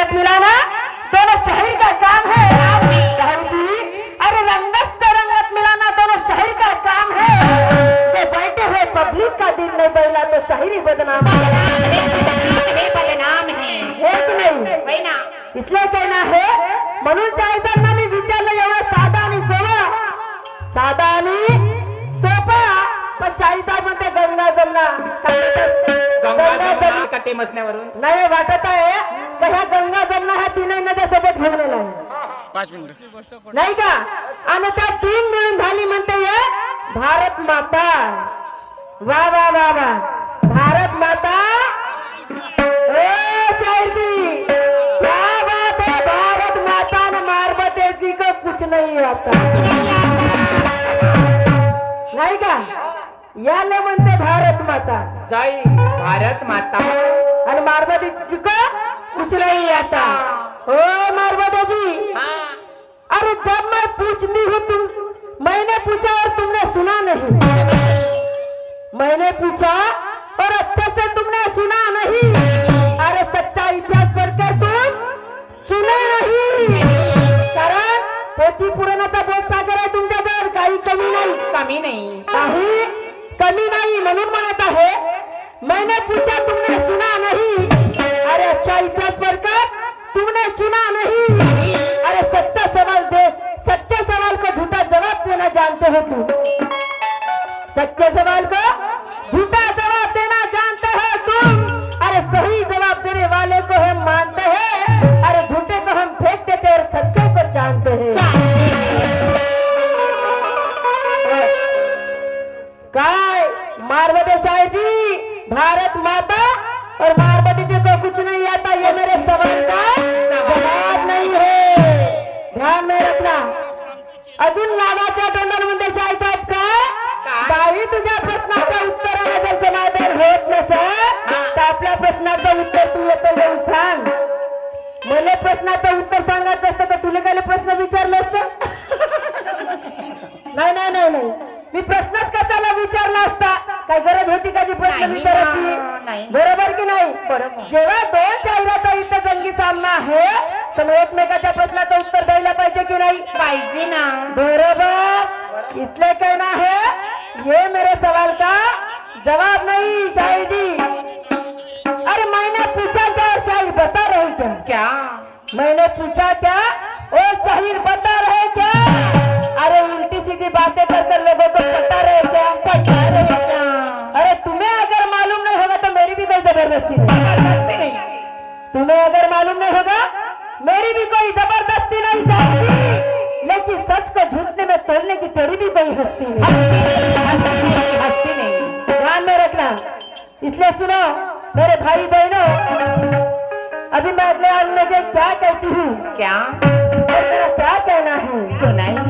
रंगत मिलाना दोनों शहर का काम है. साहू जी अरे रंगत से रंगत मिलाना दोनों शहर का काम है. जो बैठे हुए पब्लिक का दिल नहीं बैला तो शहरी बदनाम है. बदनाम है है नाही म्हणून चाळीसांना मी विचारलं एवढं साधा आणि सोपा साधा आणि सोपा पण चाळीसामध्ये गंगा जमना? गंगा जमना कटे मसण्यावरून। नाही वाटत आहे का ह्या गंगा जमना ह्या तीनही नद्या सोबत घेऊन आहे? पाच मिनिटं. नाही का? आणि त्या तीन मिळून झाली म्हणते हे भारत माता. वा वा वा वा. भारत माता. क्या बात है भारत माता ने मारबते जी को कुछ नहीं आता. नाही का? याले म्हणते भारत माता. जय भारत माता. आणि मारबती जी को कुछ नहीं आता। हो मारबता जी अरे जब मैं पूछती हूँ तुम मैंने पूछा और तुमने सुना नहीं। मैंने पूछा और अच्छे से तुमने सुना नहीं। अरे सच्चा इतिहास पढ़कर तुम सुने नहीं। कारण पोथी पुराणाचा बोध सागर आहे तुमच्याकडे काही कमी नाही। कमी नाही। काही? कमी नाही म्हणून म्हणत आहे मैंने पूछा तुमने सुना नहीं। सच्चे सवाल को झूठा जवाब देना जानते हो तुम। अरे सही जवाब देने वाले को हम मानते हैं। अरे झूठे को हम फेंक देते और सच्चे को जानते हैं। काय? मारवते शायरी भारत माता और मारवती जी को कुछ नहीं आता, ये मेरे सवाल का जवाब नहीं है। ध्यान में रखना। अजून तोंडामध्ये शाही साहेब काय बाई तुझ्या प्रश्नाच्या उत्तराला जर समाधान होत नसेल तर आपल्या प्रश्नाचं उत्तर तू येतं येऊन सांग. मला प्रश्नाचं उत्तर सांगायचं असतं तर तुला काय प्रश्न विचारलं असतं? नाही नाही नाही नाही. मी प्रश्नच कशाला विचारला असता? काय गरज होती का ती प्रश्न ना, विचारायची. बरोबर की नाही. जेव्हा दोन जाहिराचा इथं जंगी सामना आहे तर एकमेकाच्या प्रश्नाचं उत्तर द्यायला पाहिजे की नाही? पाहिजे ना. बरोबर. इतने कहना है ये मेरे सवाल का जवाब नहीं शाहिदी अरे मैंने पूछा क्या और शाहिर बता रहे क्या? क्या? मैंने पूछा क्या और चाहिए बता रहे क्या? अरे उल्टी सीधी बातें कर कर लोगों को पता रहे क्या? पता रहे क्या? अरे तुम्हें अगर मालूम नहीं होगा तो मेरी भी कोई ज़बरदस्ती नहीं। तुम्हें अगर मालूम नहीं होगा मेरी भी कोई ज़बरदस्ती नहीं चाहती लेकिन सच को झूठने में तोड़ने की तेरी भी कोई हस्ती नहीं। इसलिए सुनो मेरे भाई बहनों अभी मैं अगले आदमी के क्या कहती हूँ। क्या? और मेरा क्या कहना है? सुनाइए।